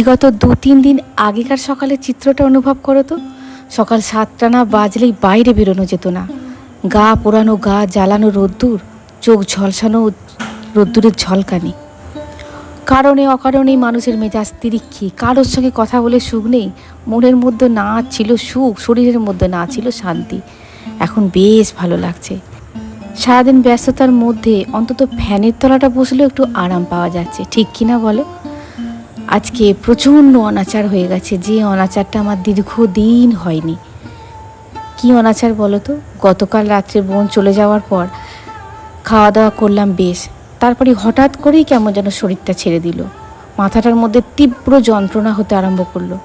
বিগত দু তিন দিন আগেকার সকালের চিত্রটা অনুভব করো তো। সকাল সাতটা না বাজলেই বাইরে বেরোনো যেত না। গা পোড়ানো, গা জ্বালানো রোদ্দুর, চোখ ঝলসানো রোদ্দুরের ঝলকানি। কারণে, অকারণেই মানুষের মেজাজ তিরিক্ষি। কারোর সঙ্গে কথা বলে সুখ নেই। মনের মধ্যে না ছিল সুখ, শরীরের মধ্যে না ছিল শান্তি। এখন বেশ ভালো লাগছে। সারাদিন ব্যস্ততার মধ্যে অন্তত ফ্যানের তলাটা বসলেও একটু আরাম পাওয়া যাচ্ছে। ঠিক কিনা বলো? আজকে প্রচণ্ড অনাচার হয়ে গেছে। যে অনাচারটা আমার দীর্ঘদিন হয়নি। কি অনাচার বলো তো? গতকাল রাত্রে বোন চলে যাওয়ার পর খাওয়া দাওয়া করলাম বেশ। তারপরে হঠাৎ করেই কেমন যেন শরীরটা ছেড়ে দিল। মাথাটার মধ্যে তীব্র যন্ত্রণা হতে আরম্ভ করল।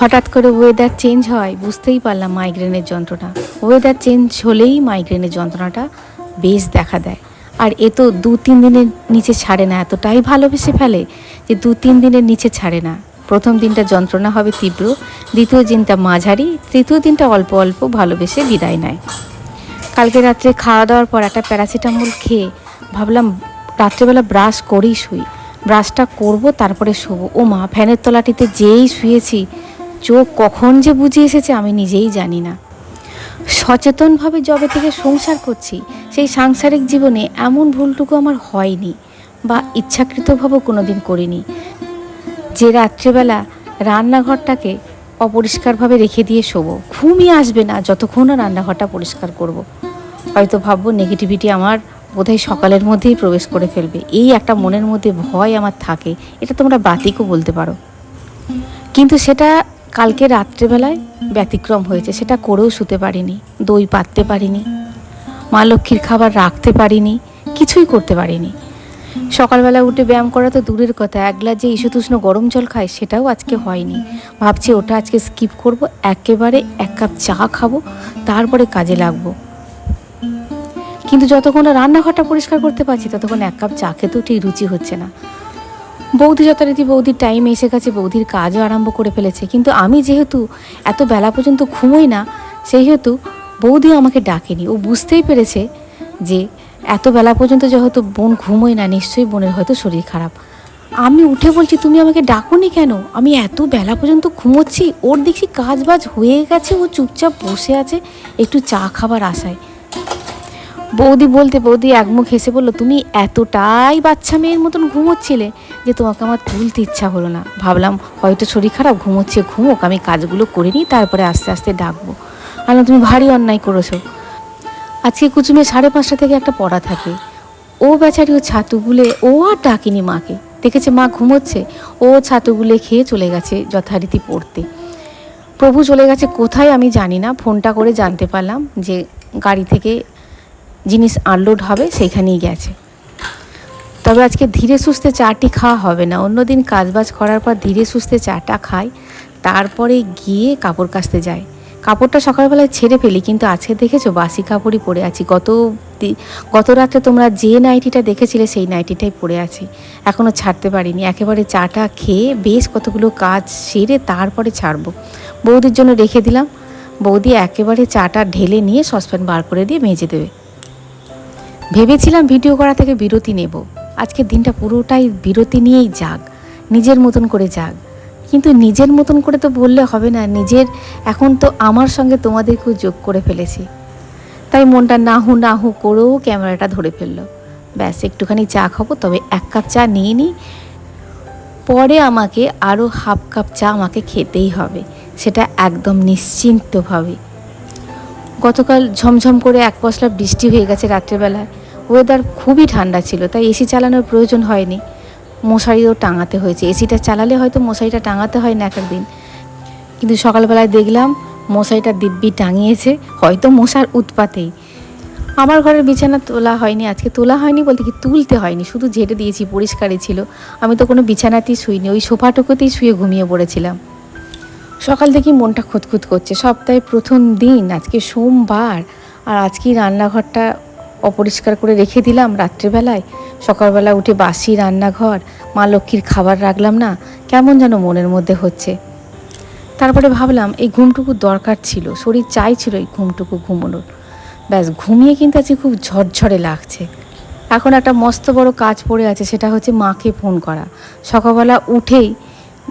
হঠাৎ করে ওয়েদার চেঞ্জ হয়, বুঝতেই পারলাম মাইগ্রেনের যন্ত্রণা। ওয়েদার চেঞ্জ হলেই মাইগ্রেনের যন্ত্রণাটা বেশ দেখা দেয়। আর এ তো দু তিন দিনের নিচে ছাড়ে না, এতটাই ভালোবেসে ফেলে যে দু তিন দিনের নিচে ছাড়ে না। প্রথম দিনটা যন্ত্রণা হবে তীব্র, দ্বিতীয় দিনটা মাঝারি, তৃতীয় দিনটা অল্প অল্প ভালোবেসে বিদায় নেয়। কালকে রাত্রে খাওয়া দাওয়ার পর একটা প্যারাসিটামল খেয়ে ভাবলাম, রাত্রেবেলা ব্রাশ করেই শুই। ব্রাশটা করব, তারপরে শোবো। ও মা, ফ্যানের তলাটিতে যেই শুয়েছি, চোখ কখন যে বুঝে এসেছে আমি নিজেই জানি না। সচেতনভাবে জবে থেকে সংসার করছি, সেই সাংসারিক জীবনে এমন ভুলটুকু আমার হয়নি বা ইচ্ছাকৃতভাবেও কোনো দিন করিনি যে রাত্রেবেলা রান্নাঘরটাকে অপরিষ্কারভাবে রেখে দিয়ে শোবো, ঘুমই আসবে না যতক্ষণ না রান্নাঘরটা পরিষ্কার করব। হয়তো ভাববো নেগেটিভিটি আমার বোধহয় সকালের মধ্যেই প্রবেশ করে ফেলবে, এই একটা মনের মধ্যে ভয় আমার থাকে, এটা তোমরা বাতিকও বলতে পারো কিন্তু সেটা কালকে রাত্রেবেলায় ব্যতিক্রম হয়েছে, সেটা করেও শুতে পারিনি, দই পাততে পারিনি, মা লক্ষ্মীর খাবার রাখতে পারিনি, কিছুই করতে পারিনি। সকালবেলা উঠে ব্যায়াম করা তো দূরের কথা, এক গ্লাস যে ইসুতুষ্ণ গরম জল খায় সেটাও আজকে হয়নি। ভাবছি ওটা আজকে স্কিপ করব, একেবারে এক কাপ চা খাব, তারপরে কাজে লাগবো। কিন্তু যতক্ষণ রান্নাঘরটা পরিষ্কার করতে পারছি, ততক্ষণ এক কাপ চা খেতেও ঠিক রুচি হচ্ছে না। বৌদি যথারীতি বৌদির টাইম এসে গেছে, বৌদির কাজও আরম্ভ করে ফেলেছে। কিন্তু আমি যেহেতু এত বেলা পর্যন্ত ঘুমোই না, সেহেতু বৌদিও আমাকে ডাকেনি। ও বুঝতেই পেরেছে যে এত বেলা পর্যন্ত যেহেতু বোন ঘুমোই না, নিশ্চয়ই বোনের হয়তো শরীর খারাপ। আমি উঠে বলছি, তুমি আমাকে ডাকোনি কেন? আমি এত বেলা পর্যন্ত ঘুমোচ্ছি, ওর দেখছি কাজ বাজ হয়ে গেছে, ও চুপচাপ বসে আছে, একটু চা খাবার আশায়। বৌদি বলতে, বৌদি একমুখ হেসে বলল, তুমি এতটাই বাচ্চা মেয়ের মতন ঘুমোচ্ছিলে যে তোমাকে আমার তুলতে ইচ্ছা হলো না। ভাবলাম হয়তো শরীর খারাপ, ঘুমোচ্ছে, ঘুমোক, আমি কাজগুলো করে নিই, তারপরে আস্তে আস্তে ডাকবো। আর তুমি ভারী অন্যায় করেছ। আজকে কুচুমে সাড়ে পাঁচটা থেকে একটা পড়া থাকে। ও বেচারি ও ছাতু গুলে ও আর ডাকিনি মাকে। দেখেছে মা ঘুমোচ্ছে, ও ছাতু গুলে খেয়ে চলে গেছে যথারীতি পড়তে। প্রভু চলে গেছে কোথায় আমি জানি না, ফোনটা করে জানতে পারলাম যে গাড়ি থেকে জিনিস আনলোড হবে সেইখানেই গেছে। তবে আজকে ধীরে সুস্থে চাটি খাওয়া হবে না। অন্যদিন কাজবাজ করার পর ধীরে সুস্থে চাটা খাই, তারপরে গিয়ে কাপড় কাচতে যায় কাপড়টা সকালবেলায় ছেড়ে ফেলি, কিন্তু আজকে দেখেছ, বাসি কাপড়ই পরে আছি। গত গত রাতে তোমরা যে নাইটিটা দেখেছিলে, সেই নাইটিটাই পরে আছি। এখনও ছাড়তে পারিনি। একেবারে চাটা খেয়ে বেশ কতগুলো কাজ সেরে তারপরে ছাড়বো। বৌদির জন্য রেখে দিলাম। বৌদি একেবারে চাটা ঢেলে নিয়ে সসপ্যান বার করে দিয়ে মেজে দেবে। ভেবেছিলাম ভিডিও করা থেকে বিরতি নেব। আজকের দিনটা পুরোটাই বিরতি নিয়েই যাক, নিজের মতন করে যাক। কিন্তু নিজের মতন করে তো বললে হবে না, নিজের এখন তো আমার সঙ্গে তোমাদেরকেও যোগ করে ফেলেছি। তাই মনটা নাহু নাহু করেও ক্যামেরাটা ধরে ফেলল। ব্যাস, একটুখানি চা খাব, তবে এক কাপ চা নিয়ে নিই পরে আমাকে আরও হাফ কাপ চা আমাকে খেতেই হবে, সেটা একদম নিশ্চিন্তভাবে। গতকাল ঝমঝম করে এক পশলা বৃষ্টি হয়ে গেছে রাত্রেবেলায়। ওয়েদার খুবই ঠান্ডা ছিল, তাই এসি চালানোর প্রয়োজন হয়নি। মশারিও টাঙাতে হয়েছে। এসিটা চালালে হয়তো মশারিটা টাঙাতে হয় না এক একদিন। কিন্তু সকালবেলায় দেখলাম মশারিটা দিব্যি টাঙিয়েছে, হয়তো মশার উৎপাতেই। আমার ঘরের বিছানা তোলা হয়নি, আজকে তোলা হয়নি বলতে কি তুলতে হয়নি, শুধু ঝেড়ে দিয়েছি, পরিষ্কারই ছিল। আমি তো কোনো বিছানাতেই শুইনি, ওই সোফাটুকুতেই শুয়ে ঘুমিয়ে পড়েছিলাম। সকাল থেকে মনটা খুঁতখুত করছে। সপ্তাহে প্রথম দিন, আজকে সোমবার, আর আজকেই রান্নাঘরটা অপরিষ্কার করে রেখে দিলাম রাত্রেবেলায়। সকালবেলা উঠে বাসি, রান্নাঘর, মা লক্ষ্মীর খাবার রাখলাম না, কেমন যেন মনের মধ্যে হচ্ছে। তারপরে ভাবলাম, এই ঘুমটুকু দরকার ছিল, শরীর চাইছিল এই ঘুমটুকু ঘুমোনোর। ব্যাস, ঘুমিয়ে কিন্তু আজকে খুব ঝরঝরে লাগছে। এখন একটা মস্ত বড় কাজ পড়ে আছে, সেটা হচ্ছে মাকে ফোন করা। সকালবেলা উঠেই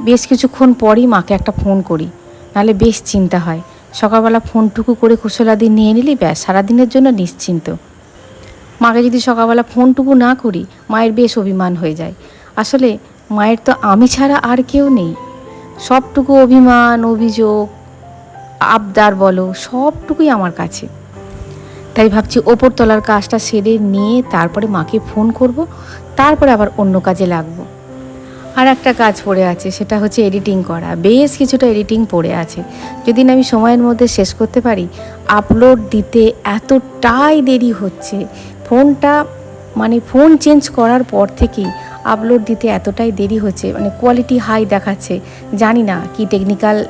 বেশ কিছুক্ষণ পরই মাকে একটা ফোন করি, নাহলে বেশ চিন্তা হয়। সকালবেলা ফোনটুকু করে কুশলাদি নিয়ে নিলি, ব্যাস, সারাদিনের জন্য নিশ্চিন্ত। মাকে যদি সকালবেলা ফোনটুকু না করি, মায়ের বেশ অভিমান হয়ে যায়। আসলে মায়ের তো আমি ছাড়া আর কেউ নেই। সবটুকু অভিমান, অভিযোগ, আবদার বলো, সবটুকুই আমার কাছে। তাই ভাবছি ওপরতলার কাজটা সেরে নিয়ে তারপরে মাকে ফোন করব, তারপরে আবার অন্য কাজে লাগবো। আর একটা কাজ পড়ে আছে, সেটা হচ্ছে এডিটিং করা। বেশ কিছুটা এডিটিং পড়ে আছে। যদি না আমি সময়ের মধ্যে শেষ করতে পারি আপলোড দিতে এতটাই দেরি হচ্ছে। ফোনটা মানে ফোন চেঞ্জ করার পর থেকেই আপলোড দিতে এতটাই দেরি হচ্ছে মানে কোয়ালিটি হাই দেখাচ্ছে। জানি না কি টেকনিক্যাল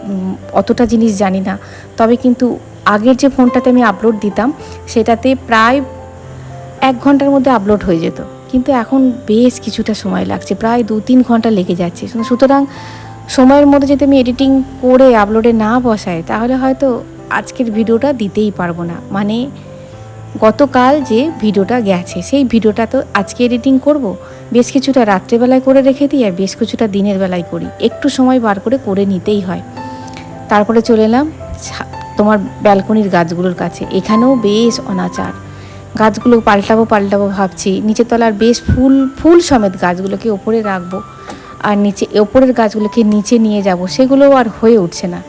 অতটা জিনিস জানি না। তবে কিন্তু আগের যে ফোনটাতে আমি আপলোড দিতাম, সেটাতে প্রায় এক ঘণ্টার মধ্যে আপলোড হয়ে যেত। কিন্তু এখন বেশ কিছুটা সময় লাগছে, প্রায় দু তিন ঘণ্টা লেগে যাচ্ছে। সুতরাং সময়ের মধ্যে যদি আমি এডিটিং করে আপলোডে না বসাই, তাহলে হয়তো আজকের ভিডিওটা দিতেই পারব না। মানে গতকাল যে ভিডিওটা গেছে, সেই ভিডিওটা তো আজকে এডিটিং করব, বেশ কিছুটা রাত্রেবেলায় করে রেখে দিই আর বেশ কিছুটা দিনের বেলায় করি। একটু সময় বার করে করে নিতেই হয়। তারপরে চলে এলাম তোমার ব্যালকনির গাছগুলোর কাছে। এখানেও বেশ অনাচার। গাছগুলো পাল্টাবো পাল্টাবো ভাবছি। নিচের তলার বেশ ফুল ফুল সমেত গাছগুলোকে ওপরে রাখব আর নিচে, ওপরের গাছগুলোকে নিচে নিয়ে যাব। সেগুলো আর হয়ে উঠছে না।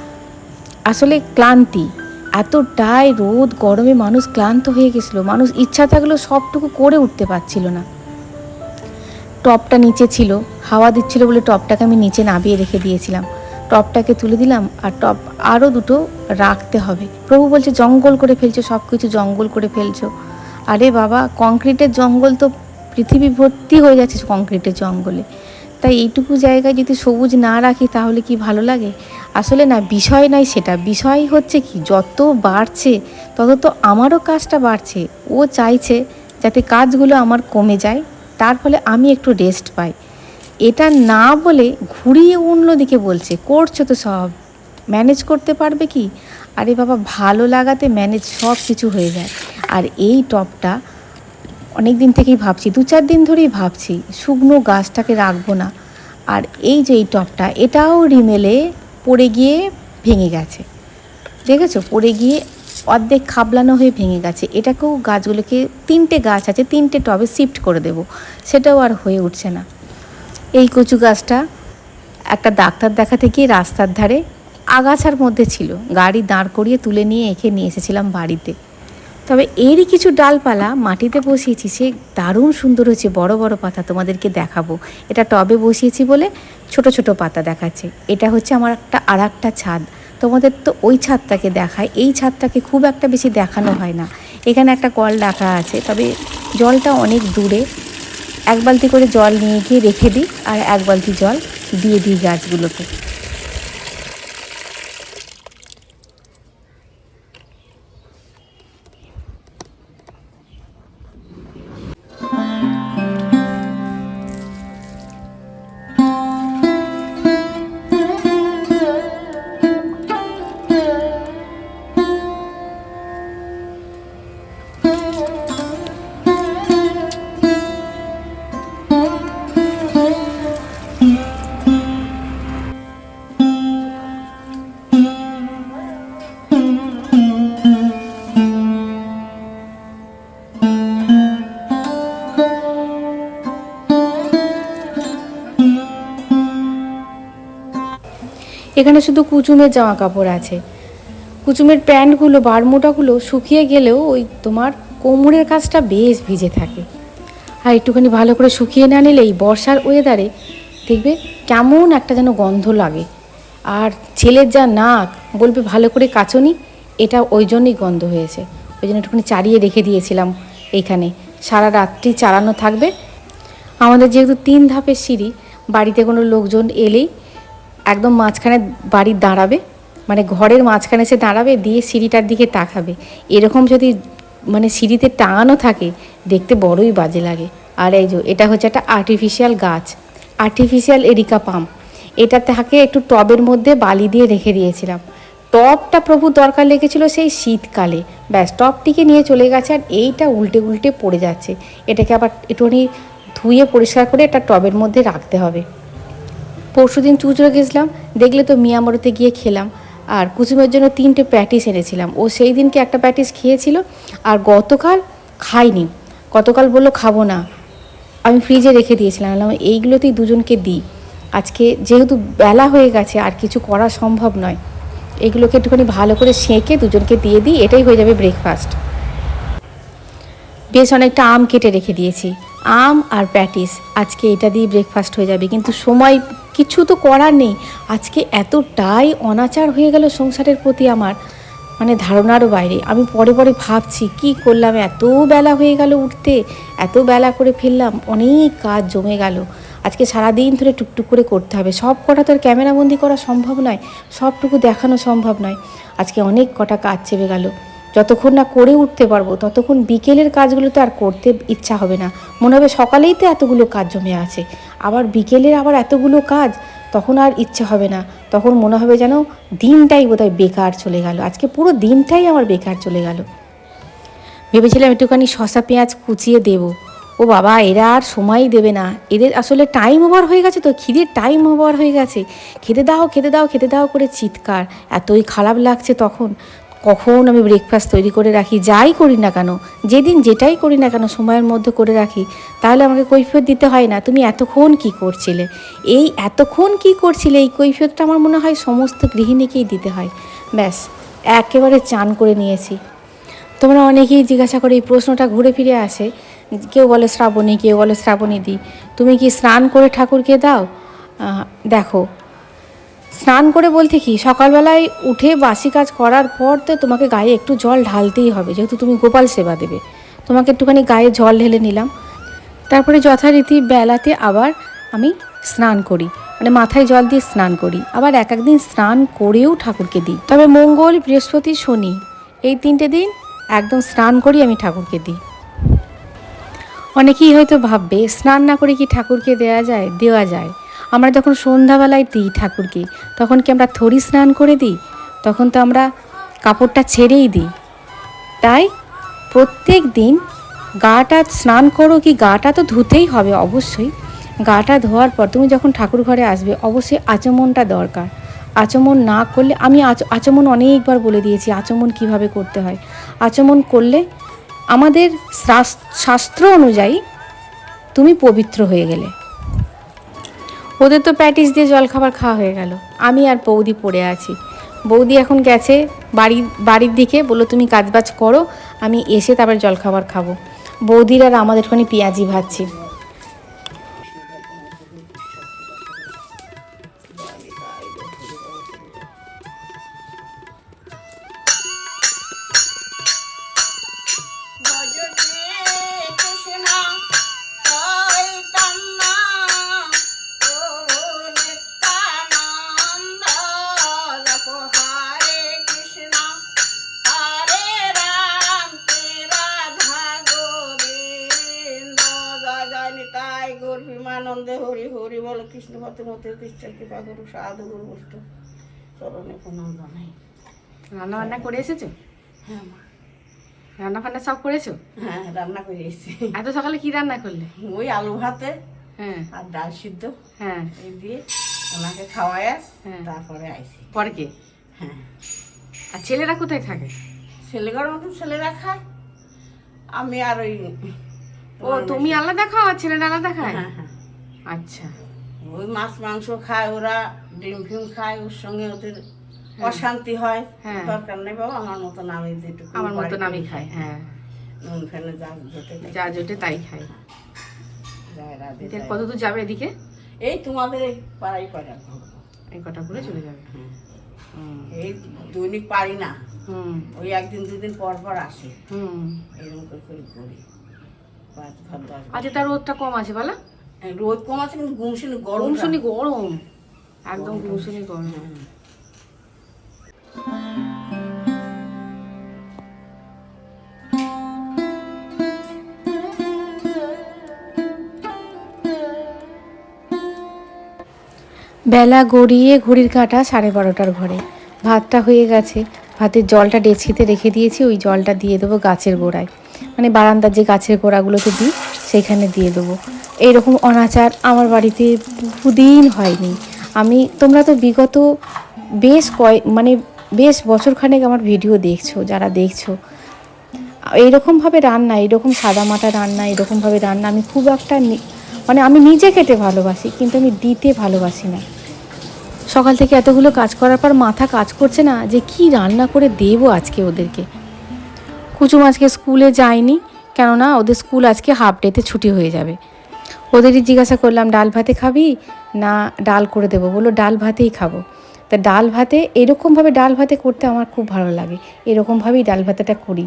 আসলে ক্লান্তি। এতটাই রোদ, গরমে মানুষ ক্লান্ত হয়ে গেছিল। মানুষ ইচ্ছা থাকলেও সবটুকু করে উঠতে পারছিল না। টপটা নিচে ছিল। হাওয়া দিচ্ছিল বলে টপটাকে আমি নিচে নামিয়ে রেখে দিয়েছিলাম। টপটাকে তুলে দিলাম আর টপ আরও দুটো রাখতে হবে। প্রভু বলছে, জঙ্গল করে ফেলছো সব কিছু জঙ্গল করে ফেলছো। আরে বাবা কংক্রিটের জঙ্গল তো পৃথিবী ভর্তি হয়ে যাচ্ছে কংক্রিটের জঙ্গলে। তাই এইটুকু জায়গায় যদি সবুজ না রাখি, তাহলে কি ভালো লাগে? আসলে না, বিষয় নাই সেটা। বিষয় হচ্ছে কি, যত বাড়ছে, তত তো আমারও কাজটা বাড়ছে। ও চাইছে যাতে কাজগুলো আমার কমে যায়, তার ফলে আমি একটু রেস্ট পাই। এটা না বলে ঘুরিয়ে অন্যদিকে বলছে, করছ তো সব। ম্যানেজ করতে পারবে কি? আরে বাবা, ভালো লাগাতে ম্যানেজ সব কিছু হয়ে যায়। আর এই টপটা অনেক দিন থেকেই ভাবছি, দু চার দিন ধরেই ভাবছি, শুকনো গাছটাকে রাখব না। আর এই যে এই টপটা, এটাও রিমেলে পড়ে গিয়ে ভেঙে গেছে। দেখেছ? পড়ে গিয়ে অর্ধেক খাবলানো হয়ে ভেঙে গেছে। এটাকেও গাছগুলোকে তিনটে গাছ আছে, তিনটে টবে শিফট করে দেব। সেটাও আর হয়ে উঠছে না। এই কচু গাছটা একটা ডাক্তার দেখাতে গিয়ে রাস্তার ধারে আগাছার মধ্যে ছিল। গাড়ি দাঁড় করিয়ে তুলে নিয়ে এঁকে নিয়ে এসেছিলাম বাড়িতে। তবে এরই কিছু ডালপালা মাটিতে বসিয়েছি, সে দারুণ সুন্দর হয়েছে। বড় বড় পাতা তোমাদেরকে দেখাবো। এটা টবে বসিয়েছি বলে ছোট ছোট পাতা দেখাচ্ছে। এটা হচ্ছে আমার একটা আর একটা ছাদ। তোমাদের তো ওই ছাদটাকে দেখায়। এই ছাদটাকে খুব একটা বেশি দেখানো হয় না। এখানে একটা কল রাখা আছে, তবে জলটা অনেক দূরে। এক বালতি করে জল নিয়ে গিয়ে রেখে দিই, আর এক বালতি জল দিয়ে দিই গাছগুলোকে এখানে শুধু কুচুমের জামা কাপড় আছে। কুচুমের প্যান্টগুলো বারমোটাগুলো শুকিয়ে গেলেও ওই তোমার কোমরের কাজটা বেশ ভিজে থাকে। আর একটুখানি ভালো করে শুকিয়ে না নিলেই বর্ষার ওয়েদারে দেখবে কেমন একটা যেন গন্ধ লাগে। আর ছেলের যা নাক, বলবে ভালো করে কাচনি, এটা ওই জন্যই গন্ধ হয়েছে। ওই জন্য একটুখানি চারিয়ে রেখে দিয়েছিলাম এইখানে সারা রাত্রি চালানো থাকবে। আমাদের যেহেতু তিন ধাপের সিঁড়ি, বাড়িতে কোনো লোকজন এলেই একদম মাঝখানে বাড়ির দাঁড়াবে। মানে ঘরের মাঝখানে সে দাঁড়াবে, দিয়ে সিঁড়িটার দিকে তাকাবে। এরকম যদি মানে সিঁড়িতে টাঙানো থাকে, দেখতে বড়ই বাজে লাগে। আর এই যে, এটা হচ্ছে একটা আর্টিফিশিয়াল গাছ আর্টিফিশিয়াল এরিকা পাম। এটা থাকে একটু টবের মধ্যে বালি দিয়ে রেখে দিয়েছিলাম। টবটা প্রভু দরকার লেগেছিল সেই শীতকালে। ব্যাস, টবটিকে নিয়ে চলে গেছে আর এইটা উল্টে উল্টে পড়ে যাচ্ছে। এটাকে আবার একটুখানি ধুয়ে পরিষ্কার করে একটা টবের মধ্যে রাখতে হবে। পরশু দিন চুচড়ো গেছিলাম দেখলে তো মিয়ামরতে গিয়ে খেলাম। আর কুসুমের জন্য তিনটে প্যাটিস এনেছিলাম। ও সেই দিনকে একটা প্যাটিস খেয়েছিল আর গতকাল খাইনি গতকাল বলল, খাব না। আমি ফ্রিজে রেখে দিয়েছিলাম। বললাম, এইগুলোতেই দুজনকে দিই। আজকে যেহেতু বেলা হয়ে গেছে, আর কিছু করা সম্ভব নয়। এগুলোকে একটুখানি ভালো করে সেঁকে দুজনকে দিয়ে দিই, এটাই হয়ে যাবে ব্রেকফাস্ট বেশ অনেকটা আম কেটে রেখে দিয়েছি। আম আর প্যাটিস, আজকে এটা দিয়ে ব্রেকফাস্ট হয়ে যাবে। কিন্তু সময়, কিছু তো করার নেই। আজকে এতটাই অনাচার হয়ে গেল সংসারের প্রতি আমার মানে ধারণারও বাইরে। আমি পরে পরে ভাবছি, কি করলাম? এত বেলা হয়ে গেল উঠতে, এত বেলা করে ফেললাম, অনেক কাজ জমে গেল। আজকে সারাদিন ধরে টুকটুক করে করতে হবে। সব কটা তো আর ক্যামেরাবন্দি করা সম্ভব নয়, সবটুকু দেখানো সম্ভব নয়। আজকে অনেক কটা কাজ চেপে গেল। যতক্ষণ না করে উঠতে পারব, ততক্ষণ বিকেলের কাজগুলো তো আর করতে ইচ্ছা হবে না। মনে হবে সকালেই তো এতগুলো কাজ জমে আছে। আবার বিকেলের আবার এতগুলো কাজ, তখন আর ইচ্ছে হবে না। তখন মনে হবে যেন দিনটাই বোধহয় বেকার চলে গেল। আজকে পুরো দিনটাই আমার বেকার চলে গেল। ভেবেছিলাম একটুখানি শশা পেঁয়াজ কুচিয়ে দেব। ও বাবা, এরা আর সময়ই দেবে না। এদের আসলে টাইম ওভার হয়ে গেছে তো, খিদের টাইম ওভার হয়ে গেছে। খেতে দাও খেতে দাও খেতে দাও করে চিৎকার। এতই খারাপ লাগছে তখন। কখন আমি ব্রেকফাস্ট তৈরি করে রাখি, যাই করি না কেন, যেদিন যেটাই করি না কেন সময়ের মধ্যে করে রাখি, তাহলে আমাকে কৈফিয়ত দিতে হয় না, তুমি এতক্ষণ কি করছিলে? এই এতক্ষণ কি করছিলে? এই কৈফিয়তটা আমার মনে হয় সমস্ত গৃহিণীকেই দিতে হয়। ব্যাস, একেবারে চান করে নিয়েছি। তোমরা অনেকেই জিজ্ঞাসা করে এই প্রশ্নটা ঘুরে ফিরে আসে, কেউ বলে শ্রাবণী, কেউ বলে শ্রাবণী দি তুমি কি স্নান করে ঠাকুরকে দাও? দেখো স্নান করে বলতে কি, সকালবেলায় উঠে বাসি কাজ করার পর তো তোমাকে গায়ে একটু জল ঢালতেই হবে, যেহেতু তুমি গোপাল সেবা দেবে। তোমাকে একটুখানি গায়ে জল ঢেলে নিলাম। তারপরে যথারীতি বেলাতে আবার আমি স্নান করি। মানে মাথায় জল দিয়ে স্নান করি। আবার এক একদিন স্নান করেও ঠাকুরকে দিই। তবে মঙ্গল, বৃহস্পতি, শনি, এই তিনটে দিন একদম স্নান করি আমি ঠাকুরকে দিই। অনেকেই হয়তো ভাববে, স্নান না করে কি ঠাকুরকে দেওয়া যায় দেওয়া যায়। আমরা যখন সন্ধ্যাবেলায় দিই ঠাকুরকে, তখন কি আমরা থরি স্নান করে দিই? তখন তো আমরা কাপড়টা ছেড়েই দিই। তাই প্রত্যেক দিন গাটা স্নান করো কি গাটা তো ধুতেই হবে অবশ্যই। গাটা ধোয়ার পর তুমি যখন ঠাকুর ঘরে আসবে, অবশ্যই আচমনটা দরকার। আচমন না করলে, আমি আচ- আচমন অনেকবার বলে দিয়েছি, আচমন কীভাবে করতে হয়? আচমন করলে আমাদের শাস- শাস্ত্র অনুযায়ী তুমি পবিত্র হয়ে গেলে। ওদের তো প্যাটিস দিয়ে জলখাবার খাওয়া হয়ে গেল। আমি আর বৌদি পড়ে আছি। বৌদি এখন গেছে বাড়ি, বাড়ির দিকে, বলল, তুমি কাজবাজ করো, আমি এসে তারপর জলখাবার খাব। বৌদির আর আমাদের ওখানে পেঁয়াজি ভাজছি। কৃপা গুরু সাধু গুরু বৈষ্ণব চরণে প্রণাম জানাই রান্না বান্না করে এসেছ? হ্যাঁ মা। রান্না ফান্না সব করেছ? হ্যাঁ রান্না করে এসেছি। এত সকালে কি রান্না করলে? ওই আলু ভাতে হ্যাঁ। আর ডাল সিদ্ধ। হ্যাঁ। এই দিয়ে ওনাকে খাওয়ায় হ্যাঁ। তারপরে আইসি পরে কে? হ্যাঁ। আর ছেলেরা কোথায় থাকে? ছেলেগার মতন ছেলেরা খায়। আমি আর ওই ও তুমি আলাদা খাও আর ছেলেরা আলাদা খায়? হ্যাঁ হ্যাঁ। আচ্ছা। ওই মাছ মাংস খায় ওরা ডিম ফিম খায় ওর সঙ্গে ওদের অশান্তি হয়। হ্যাঁ। দরকার নেই বাবা? আমার মতন আমি যেটুকু আমার মতন আমি খাই হ্যাঁ। নুন ফেলে যা যেতে দেয়। যা জোটে তাই খাই। কত দূর যাবে এদিকে? এই তোমাদের এই পাড়াই পাড়া এই কটা করে চলে যাবে? হুম। এই দৈনিক পারি না। হুম। ওই একদিন দুদিন পর পর আসে। হুম। এরকম করে করে ঘর। আচ্ছা তার রোদটা কম আছে বলা? রোদ কম আছে কিন্তু গুমশুনি গরম শুনি গরম। একদম গুমশুনি গরম। বেলা গড়িয়ে ঘড়ির কাটা সাড়ে বারোটার ঘরে। ভাতটা হয়ে গেছে। ভাতের জলটা ডেচকিতে রেখে দিয়েছি ওই জলটা দিয়ে দেবো গাছের গোড়ায়। মানে বারান্দার যে গাছের গোড়াগুলোতে দিই সেইখানে দিয়ে দেবো। এইরকম অনাচার আমার বাড়িতে বহুদিন হয়নি। আমি, তোমরা তো বিগত বেশ কয় মানে বেশ বছরখানেক আমার ভিডিও দেখছ, যারা দেখছ। এইরকমভাবে রান্না এরকম সাদামাটা রান্না এরকমভাবে রান্না আমি খুব একটা মানে আমি নিজে খেতে ভালোবাসি, কিন্তু আমি দিতে ভালোবাসি না। সকাল থেকে এতগুলো কাজ করার পর মাথা কাজ করছে না যে কি রান্না করে দেবো আজকে ওদেরকে। কুচুম আজকে স্কুলে যায়নি কেননা ওদের স্কুল আজকে হাফ ডেতে ছুটি হয়ে যাবে। ওদেরই জিজ্ঞাসা করলাম, ডাল ভাতে খাবি না ডাল করে দেবো? বলল, ডাল ভাতেই খাব। তা ডাল ভাতে, এরকমভাবে ডাল ভাতে করতে আমার খুব ভালো লাগে। এরকমভাবেই ডাল ভাতেটা করি।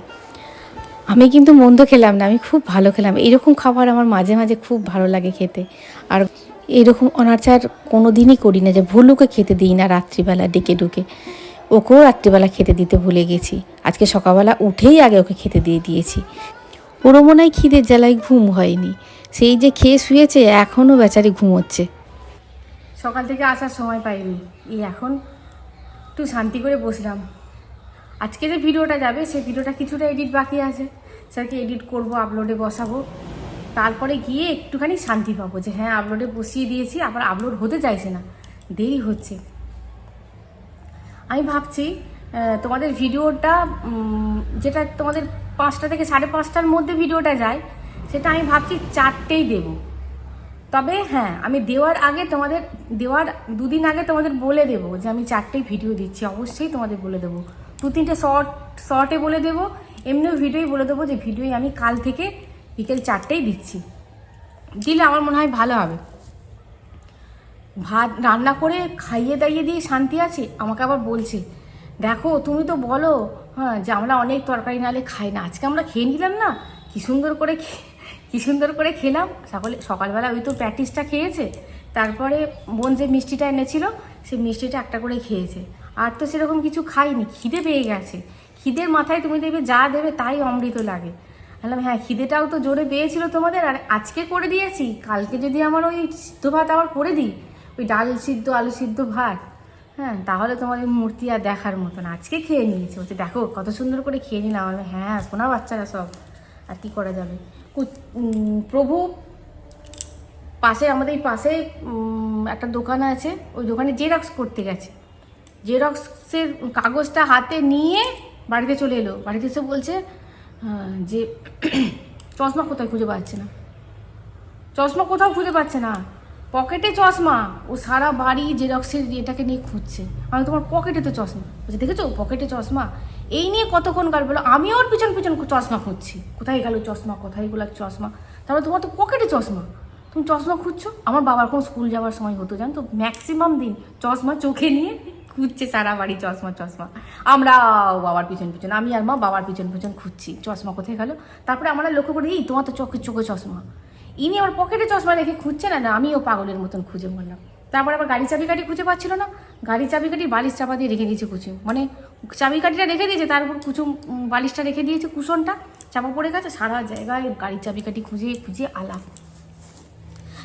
আমি কিন্তু মন্দ খেলাম না, আমি খুব ভালো খেলাম। এরকম খাবার আমার মাঝে মাঝে খুব ভালো লাগে খেতে। আর এরকম অনাচার কোনো দিনই করি না যে ভুলুকে খেতে দিই না রাত্রিবেলা ডেকে ডুকে। ওকেও রাত্রিবেলা খেতে দিতে ভুলে গেছি। আজকে সকালবেলা উঠেই আগে ওকে খেতে দিয়ে দিয়েছি। ওরও মনে হয় খিদের জ্বালায় ঘুম হয়নি। সেই যে খেয়ে শুয়েছে, এখনও বেচারি ঘুমোচ্ছে। সকাল থেকে আসার সময় পাইনি। এই এখন একটু শান্তি করে বসলাম। আজকে যে ভিডিওটা যাবে, সেই ভিডিওটা কিছুটা এডিট বাকি আছে। সেটাকে এডিট করব, আপলোডে বসাবো। তারপরে গিয়ে একটুখানি শান্তি পাবো যে হ্যাঁ আপলোডে বসিয়ে দিয়েছি, আবার আপলোড হতে চাইছে না। দেরি হচ্ছে। আমি ভাবছি তোমাদের ভিডিওটা যেটা তোমাদের পাঁচটা থেকে সাড়ে পাঁচটার মধ্যে ভিডিওটা যায়, সেটা আমি ভাবছি চারটেই দেব। তবে হ্যাঁ আমি দেওয়ার আগে তোমাদের, দেওয়ার দুদিন আগে তোমাদের বলে দেবো যে আমি চারটেই ভিডিও দিচ্ছি, অবশ্যই তোমাদের বলে দেবো। দু তিনটে শর্ট, শর্টে বলে দেবো, এমনিও ভিডিওই বলে দেবো যে ভিডিওই আমি কাল থেকে বিকেল চারটেই দিচ্ছি। দিলে আমার মনে হয় ভালো হবে। ভাত রান্না করে খাইয়ে দাইয়ে দিয়ে শান্তি আছে? আমাকে আবার বলছে, দেখো, তুমি তো বলো হ্যাঁ যে আমরা অনেক তরকারি নালে খাই না। আজকে আমরা খেয়ে নিলাম না? কি সুন্দর করে কি সুন্দর করে খেলাম। সকালে সকালবেলা ওই তো প্র্যাকটিসটা খেয়েছে। তারপরে বোন যে মিষ্টিটা এনেছিল সেই মিষ্টিটা একটা করে খেয়েছে। আর তো সেরকম কিছু খাইনি, খিদে পেয়ে গেছে। খিদের মাথায় তুমি দেখবে যা দেবে তাই অমৃত লাগে। বললাম হ্যাঁ খিদেটাও তো জোরে পেয়েছিল তোমাদের, আর আজকে করে দিয়েছি। কালকে যদি আমার ওই সিদ্ধ ভাত আবার করে দিই, ওই ডাল সিদ্ধ, আলু সিদ্ধ ভাত হ্যাঁ তাহলে তোমার ওই মূর্তি আর দেখার মতন। আজকে খেয়ে নিয়েছে। বলছে, দেখো, কত সুন্দর করে খেয়ে নিলাম। আমি হ্যাঁ শোনা বাচ্চারা সব। আর কী করা যাবে? প্রভু পাশে, আমাদের এই পাশে একটা দোকান আছে। ওই দোকানে জেরক্স করতে গেছে। জেরক্সের কাগজটা হাতে নিয়ে বাড়িতে চলে এলো। বাড়িতে এসে বলছে যে চশমা কোথায় খুঁজে পাচ্ছে না? চশমা কোথাও খুঁজে পাচ্ছে না। পকেটে চশমা। ও সারা বাড়ি জেরক্সের এটাকে নিয়ে খুঁজছে। আমি তোমার পকেটে তো চশমা। বলছে, দেখেছ? পকেটে চশমা? এই নিয়ে কতক্ষণ কাল বলো, আমিও ওর পিছন পিছন চশমা খুঁজছি। কোথায় গেল চশমা? কোথায় গেল চশমা? তারপরে তোমার তো পকেটে চশমা। তুমি চশমা খুঁজছো? আমার বাবার কোনো স্কুল যাওয়ার সময় হতো, জানো তো? ম্যাক্সিমাম দিন চশমা চোখে নিয়ে খুঁজছে সারা বাড়ি চশমা চশমা। আমরাও বাবার পিছন পিছন, আমি আর মা বাবার পিছন পিছন খুঁজছি, চশমা কোথায় গেল? তারপরে আমরা লক্ষ্য করি, এই, তোমার তো চোখে চোখে চশমা। ইনি আমার পকেটে চশমা রেখে খুঁজছে না না আমিও পাগলের মতন খুঁজে বললাম তারপর আবার গাড়ি চাবিকাঠি খুঁজে পাচ্ছিল না। গাড়ি চাবিকাঠি বালিশ চাপা দিয়ে রেখে দিয়েছে কুচুম। মানে চাবিকাঠিটা রেখে দিয়েছে, তার তারপর কুচুম বালিশটা রেখে দিয়েছে কুশনটা। চাপা পড়ে গেছে, সারা জায়গায় গাড়ির চাবিকাঠি খুঁজে খুঁজে আলাপ।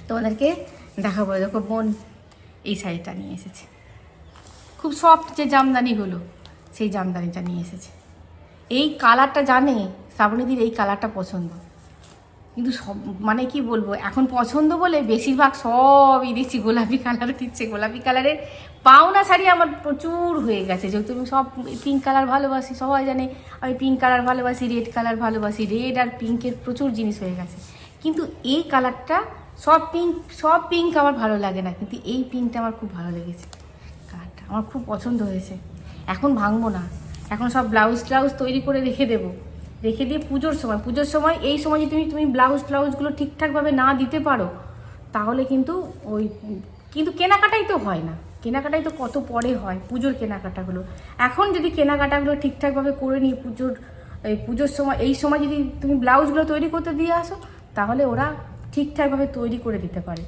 তোমাদেরকে দেখাবো, দেখো বোন এই শাড়িটা নিয়ে এসেছে। খুব সফট যে জামদানিগুলো, সেই জামদানিটা নিয়ে এসেছে। এই কালারটা জানে, শ্রাবণীদির এই কালারটা পছন্দ। কিন্তু সব মানে কি বলব, এখন পছন্দ বলে বেশিরভাগ সবই দেখছি গোলাপি কালার দিচ্ছে। গোলাপি কালারের পাওনা শাড়ি আমার প্রচুর হয়ে গেছে। যেহেতু আমি সব পিঙ্ক কালার ভালোবাসি, সবাই জানে আমি পিঙ্ক কালার ভালোবাসি রেড কালার ভালোবাসি। রেড আর পিঙ্কের প্রচুর জিনিস হয়ে গেছে। কিন্তু এই কালারটা সব পিঙ্ক সব পিঙ্ক আমার ভালো লাগে না। কিন্তু এই পিঙ্কটা আমার খুব ভালো লেগেছে। কালারটা আমার খুব পছন্দ হয়েছে। এখন ভাঙবো না। এখন সব ব্লাউজ ট্লাউজ তৈরি করে রেখে দেবো। রেখে দিয়ে পুজোর সময় পুজোর সময় এই সময় যদি তুমি তুমি ব্লাউজ ট্লাউজগুলো ঠিকঠাকভাবে না দিতে পারো, তাহলে কিন্তু ওই, কিন্তু কেনাকাটাই তো হয় না। কেনাকাটাই তো কত পরে হয়, পুজোর কেনাকাটাগুলো। এখন যদি কেনাকাটাগুলো ঠিকঠাকভাবে করে নিই পুজোর, এই পুজোর সময়, এই সময় যদি তুমি ব্লাউজগুলো তৈরি করতে দিয়ে আসো, তাহলে ওরা ঠিকঠাকভাবে তৈরি করে দিতে পারে।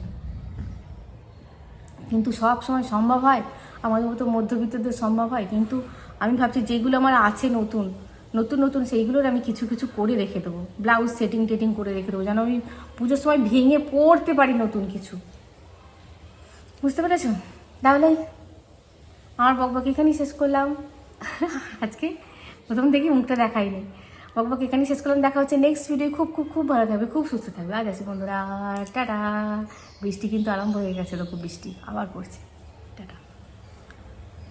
কিন্তু সব সময় সম্ভব হয়? আমাদের মতো মধ্যবিত্তদের সম্ভব হয়? কিন্তু আমি ভাবছি যেগুলো আমার আছে নতুন নতুন নতুন সেইগুলোর আমি কিছু কিছু করে রেখে দেবো। ব্লাউজ সেটিং টেটিং করে রেখে দেবো, যেন আমি পুজোর সময় ভেঙে পড়তে পারি নতুন কিছু। বুঝতে পেরেছ? তাহলে আমার বকবক এখানেই শেষ করলাম। আজকে প্রথম থেকে মুখটা দেখাইনি। বকবক এখানেই শেষ করলাম। দেখা হচ্ছে নেক্সট ভিডিও খুব খুব খুব ভালো থাকবে, খুব সুস্থ থাকবে। আজ আছে বন্ধুরা। টাটা। বৃষ্টি কিন্তু আরম্ভ হয়ে গেছে খুব বৃষ্টি আবার পড়ছে।